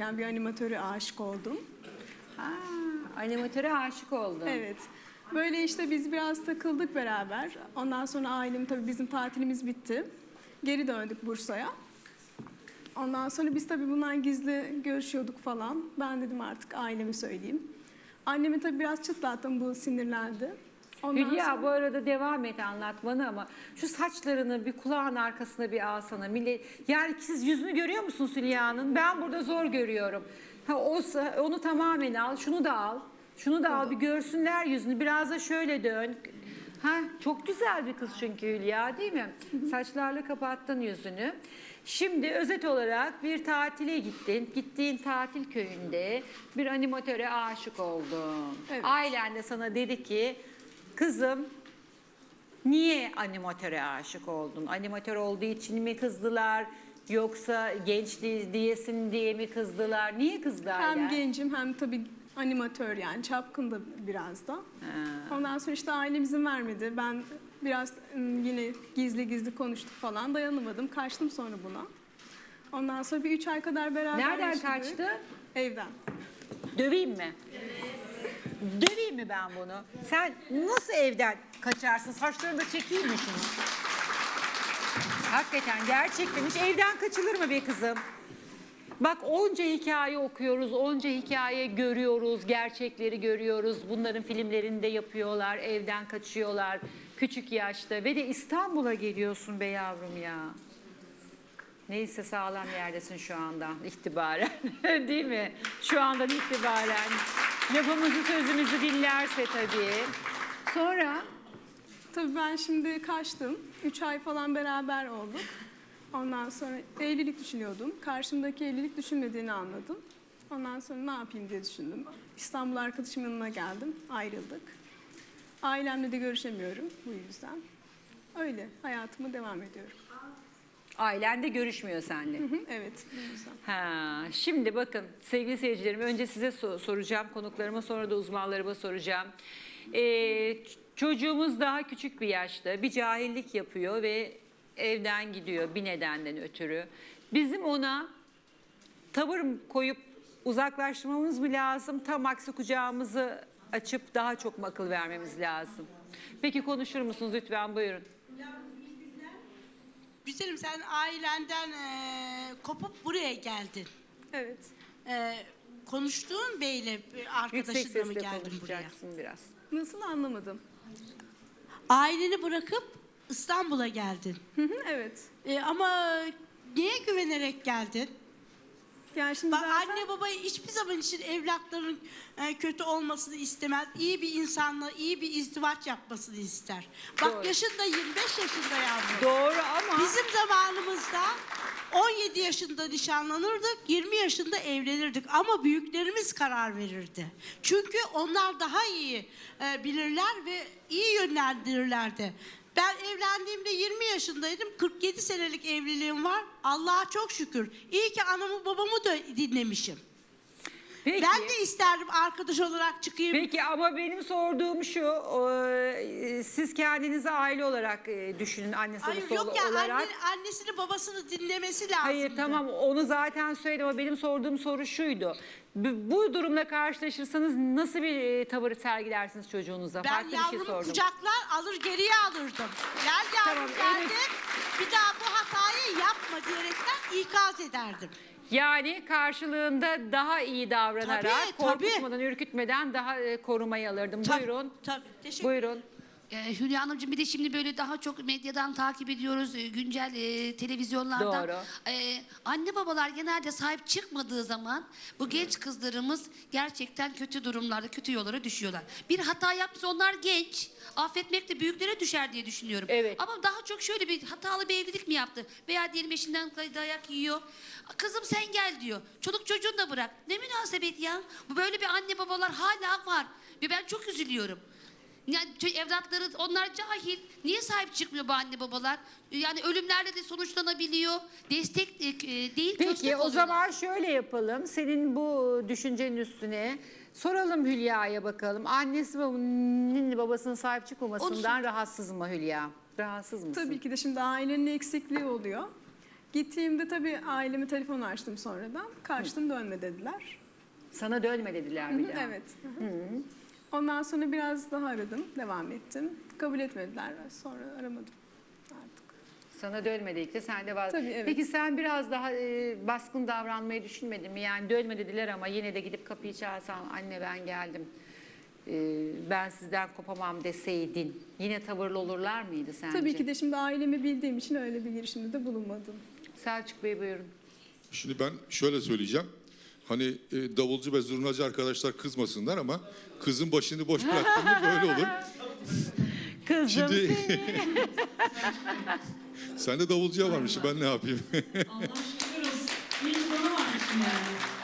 çocukken bir animatöre aşık oldum. Ha, animatöre aşık oldun. Evet. Böyle işte biz biraz takıldık beraber. Ondan sonra ailem tabii bizim tatilimiz bitti. Geri döndük Bursa'ya. Ondan sonra biz tabii bundan gizli görüşüyorduk falan. Ben dedim artık aileme söyleyeyim. Annemi tabii biraz çıtlattım bu sinirlendi. Ondan Hülya sonra- bu arada devam et anlatmanı ama şu saçlarını bir kulağın arkasına bir alsana. Millet, yani siz yüzünü görüyor musunuz Hülya'nın? Ben burada zor görüyorum. Ha, o, onu tamamen al, şunu da al. Şunu da al bir görsünler yüzünü. Biraz da şöyle dön. Ha, çok güzel bir kız çünkü Hülya değil mi? Saçlarla kapattın yüzünü. Şimdi özet olarak bir tatile gittin. Gittiğin tatil köyünde bir animatöre aşık oldun. Evet. Ailen de sana dedi ki kızım niye animatöre aşık oldun? Animatör olduğu için mi kızdılar? Yoksa genç di- diyesin diye mi kızdılar? Niye kızdılar Hem yani? gencim hem tabii animatör yani çapkın da biraz da. Ondan sonra işte ailem izin vermedi. Ben biraz yine gizli gizli konuştuk falan dayanamadım. Kaçtım sonra buna. Ondan sonra bir üç ay kadar beraber Nereden yaşadık. kaçtı? Evden. Döveyim mi? Döveyim mi ben bunu? Sen nasıl evden kaçarsın? Saçlarını da çekeyim mi şunu? Hakikaten gerçekten hiç evden kaçılır mı be kızım? Bak onca hikaye okuyoruz, onca hikaye görüyoruz, gerçekleri görüyoruz. Bunların filmlerinde yapıyorlar, evden kaçıyorlar küçük yaşta. Ve de İstanbul'a geliyorsun be yavrum ya. Neyse sağlam yerdesin şu andan itibaren. Değil mi? Şu andan itibaren. Lafımızı sözümüzü dinlerse tabii. Sonra Tabii ben şimdi kaçtım. Üç ay falan beraber olduk. Ondan sonra evlilik düşünüyordum. Karşımdaki evlilik düşünmediğini anladım. Ondan sonra ne yapayım diye düşündüm. İstanbul arkadaşımın yanına geldim. Ayrıldık. Ailemle de görüşemiyorum bu yüzden. Öyle hayatıma devam ediyorum. Ailen de görüşmüyor seninle. Hı hı, evet. Ha, şimdi bakın sevgili seyircilerim önce size so- soracağım konuklarıma sonra da uzmanlarıma soracağım. Ee, çocuğumuz daha küçük bir yaşta bir cahillik yapıyor ve evden gidiyor bir nedenden ötürü. Bizim ona tavır koyup uzaklaştırmamız mı lazım? Tam aksi kucağımızı açıp daha çok mu akıl vermemiz lazım? Peki konuşur musunuz lütfen buyurun. Güzelim sen ailenden eee, kopup buraya geldin. Evet. Eee, konuştuğun beyle e, Yüksek arkadaşınla mı sesle geldin buraya? konuşacaksın biraz. Nasıl anlamadım? Aileni bırakıp İstanbul'a geldin. Hı hı, evet. E, ama neye güvenerek geldin? Yani şimdi Bak zaten anne baba hiçbir zaman için evlatların e, kötü olmasını istemez. İyi bir insanla iyi bir izdivaç yapmasını ister. Bak Doğru. yaşında 25 yaşında yavrum. Doğru ama Bizim zamanımızda 17 yaşında nişanlanırdık, 20 yaşında evlenirdik ama büyüklerimiz karar verirdi. Çünkü onlar daha iyi e, bilirler ve iyi yönlendirirlerdi. Ben evlendiğimde 20 yaşındaydım. 47 senelik evliliğim var. Allah'a çok şükür. İyi ki anamı babamı da dinlemişim. Peki. Ben de isterdim arkadaş olarak çıkayım. Peki ama benim sorduğum şu, e, siz kendinizi aile olarak e, düşünün annesi Hayır yok ya olarak. anne, annesini babasını dinlemesi lazım. Hayır tamam onu zaten söyledim ama benim sorduğum soru şuydu. Bu, bu durumla karşılaşırsanız nasıl bir e, tavır sergilersiniz çocuğunuza? Ben Farklı bir şey yavrumu sordum. kucaklar alır geriye alırdım. Gel yavrum Tamam, geldim. evet. Bir daha bu hatayı yapma diyerekten ikaz ederdim. Yani karşılığında daha iyi davranarak, Tabii, tabii. korkutmadan, ürkütmeden daha e, korumayı alırdım. Tabii, Buyurun. Tabii. Teşekkür Buyurun. Ee, Hülya Hanımcığım bir de şimdi böyle daha çok medyadan takip ediyoruz, e, güncel e, televizyonlardan. Doğru. Ee, anne babalar genelde sahip çıkmadığı zaman bu genç kızlarımız gerçekten kötü durumlarda, kötü yollara düşüyorlar. Bir hata yapmış, onlar genç. Affetmek de büyüklere düşer diye düşünüyorum. Evet. Ama daha çok şöyle bir hatalı bir evlilik mi yaptı? Veya diyelim eşinden dayak yiyor. Kızım sen gel diyor. Çoluk çocuğunu da bırak. Ne münasebet ya? Bu böyle bir anne babalar hala var. Ve ben çok üzülüyorum. Yani evlatları onlar cahil. Niye sahip çıkmıyor bu anne babalar? Yani ölümlerle de sonuçlanabiliyor. Destek e, e, değil Peki köstek o zaman şöyle yapalım. Senin bu düşüncenin üstüne soralım Hülya'ya bakalım. Annesi babanın babasının sahip çıkmamasından rahatsız mı Hülya? Rahatsız mısın? tabii ki de şimdi ailenin eksikliği oluyor. Gittiğimde tabii aileme telefon açtım sonradan. Kaçtım dönme dediler. Sana dönme dediler bir daha. Evet. hı hı. Ondan sonra biraz daha aradım, devam ettim. Kabul etmediler. Sonra aramadım artık. Sana dönme dedikçe sen de vaz. Tabii, evet. Peki sen biraz daha e, baskın davranmayı düşünmedin mi? Yani dönme dediler ama yine de gidip kapıyı çalsan anne ben geldim. e, ben sizden kopamam deseydin yine tavırlı olurlar mıydı sence? Tabii ki de şimdi ailemi bildiğim için öyle bir girişimde de bulunmadım. Selçuk Bey buyurun. Şimdi ben şöyle söyleyeceğim. Hani e, davulcu ve zurnacı arkadaşlar kızmasınlar ama kızın başını boş bıraktın mı böyle olur. Kızım Şimdi sen de davulcuya varmış ben ne yapayım?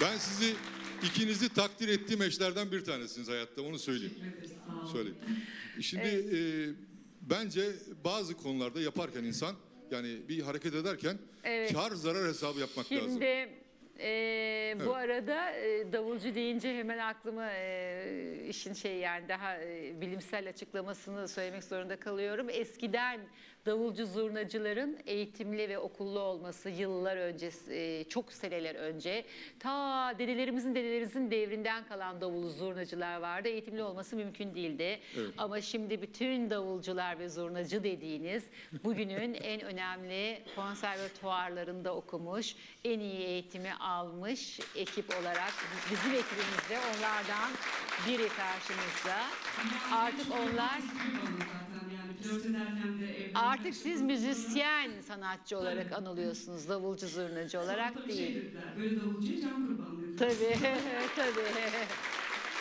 Ben sizi ikinizi takdir ettiğim eşlerden bir tanesiniz hayatta onu söyleyeyim. Söyleyeyim. Şimdi e, bence bazı konularda yaparken insan yani bir hareket ederken Evet. kar zarar hesabı yapmak lazım. Şimdi e, bu arada e, davulcu deyince hemen aklıma e, işin şey yani daha e, bilimsel açıklamasını söylemek zorunda kalıyorum. Eskiden davulcu zurnacıların eğitimli ve okullu olması yıllar önce e, çok seneler önce ta dedelerimizin dedelerimizin devrinden kalan davulcu zurnacılar vardı. Eğitimli olması mümkün değildi. Evet. Ama şimdi bütün davulcular ve zurnacı dediğiniz bugünün en önemli konservatuvarlarında okumuş, en iyi eğitimi almış ekip olarak bizim ekibimizde onlardan biri karşımızda. Artık onlar artık siz müzisyen sanatçı olarak anılıyorsunuz, davulcu zurnacı olarak şey değil. böyle davulcuya can kurban dediler. Tabii, tabii.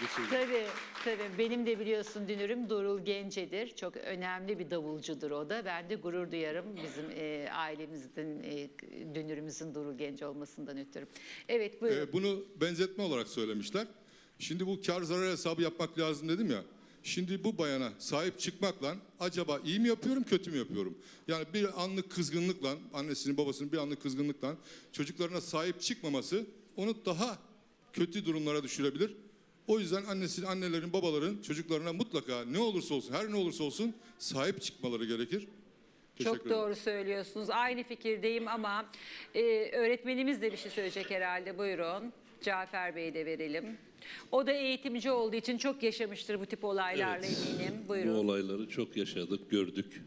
Geçelim. Tabii, tabii. Benim de biliyorsun dünürüm Dorul Gence'dir. Çok önemli bir davulcudur o da. Ben de gurur duyarım bizim e, ailemizin, e, dünürümüzün Dorul Gence olmasından ötürü. Evet, buyurun. Ee, bunu benzetme olarak söylemişler. Şimdi bu kar zarar hesabı yapmak lazım dedim ya. Şimdi bu bayana sahip çıkmakla acaba iyi mi yapıyorum kötü mü yapıyorum? Yani bir anlık kızgınlıkla annesinin babasının bir anlık kızgınlıkla çocuklarına sahip çıkmaması onu daha kötü durumlara düşürebilir. O yüzden annesinin, annelerin, babaların çocuklarına mutlaka ne olursa olsun, her ne olursa olsun sahip çıkmaları gerekir. Teşekkür Çok ederim. doğru söylüyorsunuz. Aynı fikirdeyim ama e, öğretmenimiz de bir şey söyleyecek herhalde. Buyurun. Cafer Bey'e de verelim. O da eğitimci olduğu için çok yaşamıştır bu tip olaylarla Evet. eminim. Bu Buyurun. olayları çok yaşadık, gördük.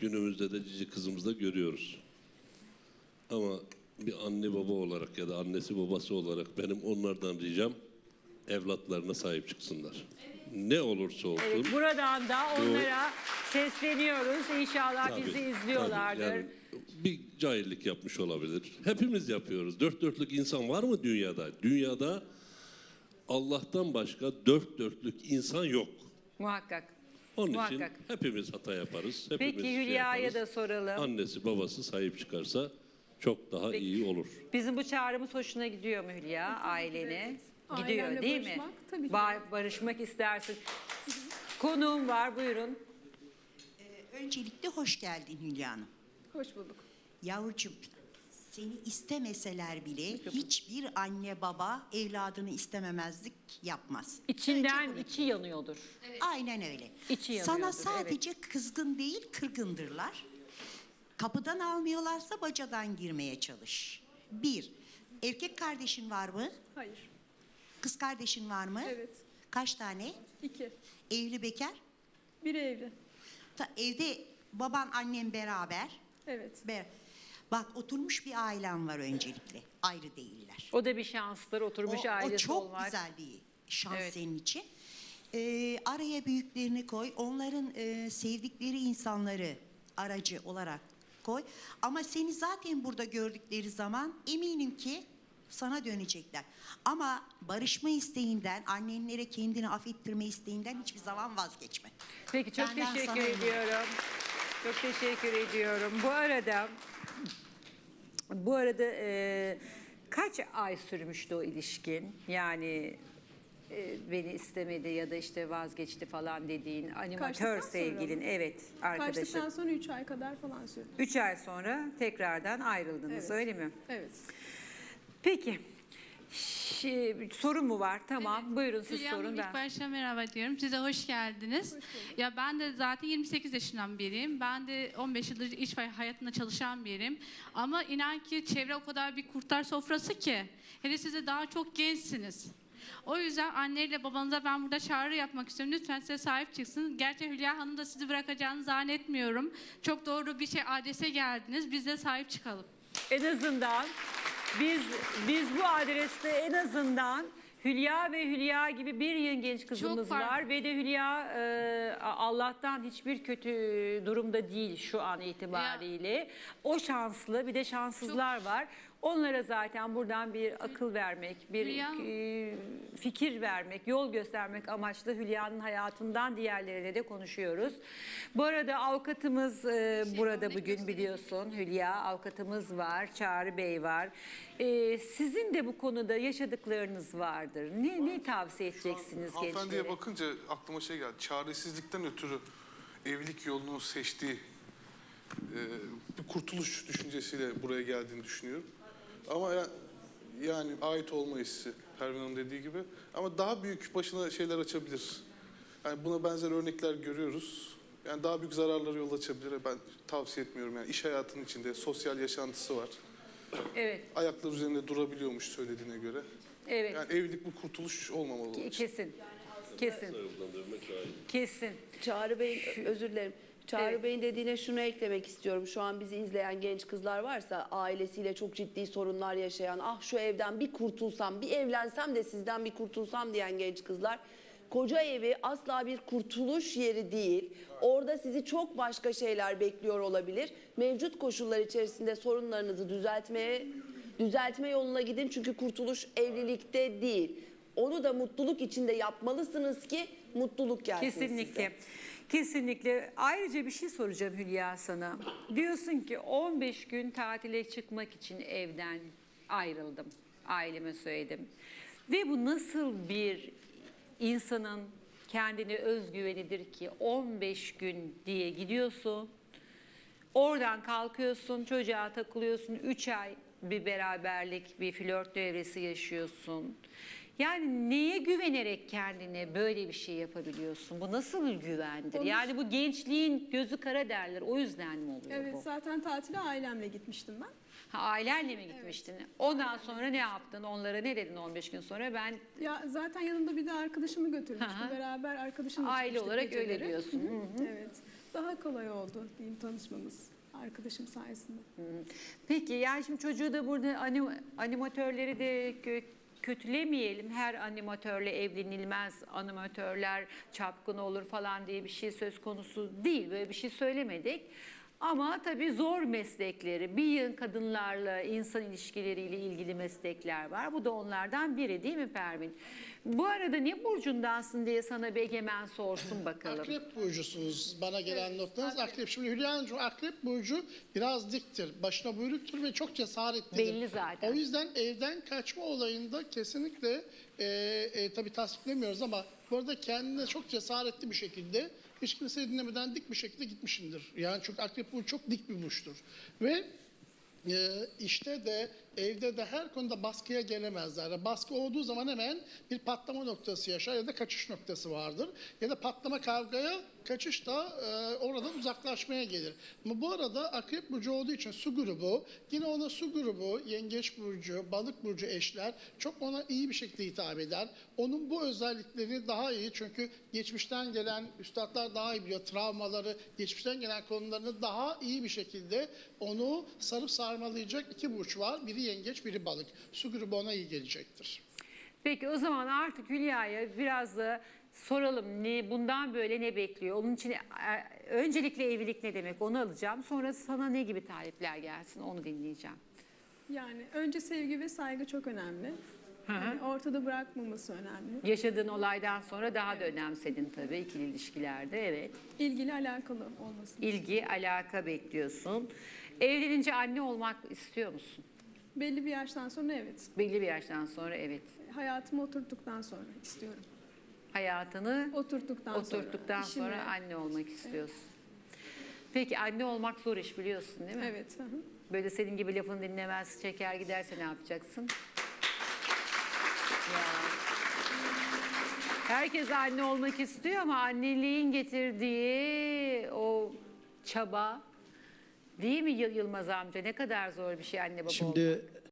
Günümüzde de cici kızımızda görüyoruz. Ama bir anne baba olarak ya da annesi babası olarak benim onlardan ricam evlatlarına sahip çıksınlar. Ne olursa olsun. Evet, buradan da onlara sesleniyoruz. İnşallah Tabii, bizi tabii. izliyorlardır. Yani bir cahillik yapmış olabilir. Hepimiz yapıyoruz. Dört dörtlük insan var mı dünyada? Dünyada Allah'tan başka dört dörtlük insan yok. Muhakkak. Onun Muhakkak. için hepimiz hata yaparız. Hepimiz Peki şey Hülya'ya yaparız. da soralım. Annesi babası sahip çıkarsa çok daha Peki. iyi olur. Bizim bu çağrımız hoşuna gidiyor mu Hülya ailene? Gidiyor Ailemle değil mi? barışmak tabii ki. Ba- barışmak istersin. Konuğum var buyurun. Ee, Öncelikle hoş geldin Hülya Hanım. Hoş bulduk. Yavrucuğum seni istemeseler bile hiçbir anne baba evladını istememezlik yapmaz. İçinden bunu- içi yanıyordur. Aynen öyle. İçi Sana yanıyordur, sadece kızgın değil kırgındırlar. Kapıdan almıyorlarsa bacadan girmeye çalış. Bir, erkek kardeşin var mı? Hayır. Kız kardeşin var mı? Evet. Kaç tane? İki. Evli bekar? Biri evli. Ta, evde baban annem beraber. Evet. Be- Bak oturmuş bir ailem var öncelikle. Ayrı değiller. O da bir şanstır oturmuş o, ailesi o çok olmak. güzel bir şans Evet. senin için. Ee, araya büyüklerini koy. Onların e, sevdikleri insanları aracı olarak koy. Ama seni zaten burada gördükleri zaman eminim ki sana dönecekler. Ama barışma isteğinden, annenlere kendini affettirme isteğinden hiçbir zaman vazgeçme. Peki çok Benden sana teşekkür eminim. ediyorum. Çok teşekkür ediyorum. Bu arada bu arada e, kaç ay sürmüştü o ilişkin? Yani e, beni istemedi ya da işte vazgeçti falan dediğin animatör Kaçtıktan sonra sevgilin. mı? Evet arkadaşın. Kaçtıktan sonra üç ay kadar falan sürdü. Üç ay sonra tekrardan ayrıldınız Evet. öyle mi? Evet. Peki. şey, sorun mu var? Tamam. Buyurun siz Hülya sorun Hanım, ben. ilk başta merhaba diyorum. Size hoş geldiniz. ya ben de zaten 28 yaşından biriyim. Ben de 15 yıldır iş hayatında çalışan biriyim. Ama inan ki çevre o kadar bir kurtlar sofrası ki. Hele siz de daha çok gençsiniz. O yüzden anneyle babanıza ben burada çağrı yapmak istiyorum. Lütfen size sahip çıksın. Gerçi Hülya Hanım da sizi bırakacağını zannetmiyorum. Çok doğru bir şey adrese geldiniz. Biz de sahip çıkalım. En azından biz biz bu adreste en azından Hülya ve Hülya gibi bir yığın genç kızımız farklı. var ve de Hülya e, Allah'tan hiçbir kötü durumda değil şu an itibariyle. O şanslı bir de şanssızlar var. Onlara zaten buradan bir akıl vermek, bir Hülya- e, fikir vermek, yol göstermek amaçlı Hülya'nın hayatından diğerleriyle de konuşuyoruz. Bu arada avukatımız e, burada bugün biliyorsun Hülya avukatımız var, Çağrı Bey var. E, sizin de bu konuda yaşadıklarınız vardır. Ne ne tavsiye edeceksiniz Hanımefendiye gençlere? bakınca aklıma şey geldi. Çaresizlikten ötürü evlilik yolunu seçtiği e, bir kurtuluş düşüncesiyle buraya geldiğini düşünüyorum. Ama ya- yani ait olma hissi Pervin Hanım dediği gibi. Ama daha büyük başına şeyler açabilir. Yani buna benzer örnekler görüyoruz. Yani daha büyük zararlara yol açabilir. Ben tavsiye etmiyorum. Yani iş hayatının içinde sosyal yaşantısı var. Evet, Ayaklar üzerinde durabiliyormuş söylediğine göre. evet. Yani evlilik bu kurtuluş olmamalı. Kesin. Kesin. Kesin. Çağrı Bey, özür dilerim. Çağrı Evet. Bey'in dediğine şunu eklemek istiyorum. Şu an bizi izleyen genç kızlar varsa ailesiyle çok ciddi sorunlar yaşayan, ah şu evden bir kurtulsam, bir evlensem de sizden bir kurtulsam diyen genç kızlar. Koca evi asla bir kurtuluş yeri değil. Orada sizi çok başka şeyler bekliyor olabilir. Mevcut koşullar içerisinde sorunlarınızı düzeltmeye düzeltme yoluna gidin çünkü kurtuluş evlilikte değil. Onu da mutluluk içinde yapmalısınız ki mutluluk gelsin Kesinlikle. size. Kesinlikle. Ayrıca bir şey soracağım Hülya sana. Diyorsun ki 15 gün tatile çıkmak için evden ayrıldım. Aileme söyledim. Ve bu nasıl bir insanın kendine özgüvenidir ki 15 gün diye gidiyorsun. Oradan kalkıyorsun, çocuğa takılıyorsun. 3 ay bir beraberlik, bir flört devresi yaşıyorsun. Yani neye güvenerek kendine böyle bir şey yapabiliyorsun? Bu nasıl bir güvendir? Onu- Yani bu gençliğin gözü kara derler. O yüzden mi oluyor Evet bu? zaten tatile ailemle gitmiştim ben. Ha, ailenle mi gitmiştin? Ondan sonra ne yaptın? Onlara ne dedin 15 gün sonra? Ben Ya zaten yanımda bir de arkadaşımı götürmüştüm. Beraber arkadaşımla Aile çıkmıştık olarak öyle geceleri. diyorsun. Hı hı. Evet. Daha kolay oldu diyeyim tanışmamız arkadaşım sayesinde. Peki yani şimdi çocuğu da burada anim- animatörleri de kötülemeyelim. Her animatörle evlenilmez, animatörler çapkın olur falan diye bir şey söz konusu değil. Böyle bir şey söylemedik. Ama tabii zor meslekleri, bir yığın kadınlarla insan ilişkileriyle ilgili meslekler var. Bu da onlardan biri değil mi Pervin? Bu arada ne burcundansın diye sana bir egemen sorsun bakalım. Akrep burcusunuz bana gelen noktanız akrep. Şimdi Hülya Hanımcığım akrep burcu biraz diktir, başına buyruktur ve çok cesaretlidir. Belli zaten. O yüzden evden kaçma olayında kesinlikle e, e, tabii tasdiklemiyoruz ama bu arada kendine çok cesaretli bir şekilde hiç kimseyi dinlemeden dik bir şekilde gitmişindir. Yani çünkü akrep burcu çok dik bir burçtur. Ve e, işte de evde de her konuda baskıya gelemezler. Baskı olduğu zaman hemen bir patlama noktası yaşar ya da kaçış noktası vardır. Ya da patlama kavgaya kaçış da e, oradan uzaklaşmaya gelir. Ama bu arada akrep burcu olduğu için su grubu yine ona su grubu, yengeç burcu, balık burcu eşler çok ona iyi bir şekilde hitap eder. Onun bu özelliklerini daha iyi çünkü geçmişten gelen üstadlar daha iyi biliyor. Travmaları, geçmişten gelen konularını daha iyi bir şekilde onu sarıp sarmalayacak iki burç var. Biri yengeç, biri balık. Su grubu ona iyi gelecektir. Peki o zaman artık Hülya'ya biraz da soralım ne bundan böyle ne bekliyor? Onun için e, öncelikle evlilik ne demek onu alacağım. Sonra sana ne gibi talipler gelsin onu dinleyeceğim. Yani önce sevgi ve saygı çok önemli. Yani ortada bırakmaması önemli. Yaşadığın olaydan sonra daha da önemsedin tabii ikili ilişkilerde evet. İlgili alakalı olması. İlgi, alaka bekliyorsun. Evlenince anne olmak istiyor musun? Belli bir yaştan sonra evet. Belli bir yaştan sonra evet. Hayatımı oturttuktan sonra istiyorum. Hayatını Oturttuktan, sonra. oturttuktan işimi- sonra anne olmak istiyorsun. Peki anne olmak zor iş biliyorsun değil mi? Evet. hı hı. Böyle senin gibi lafını dinlemez, çeker giderse ne yapacaksın? Ya. Herkes anne olmak istiyor ama anneliğin getirdiği o çaba değil mi Yıl- Yılmaz amca? Ne kadar zor bir şey anne baba olmak. Şimdi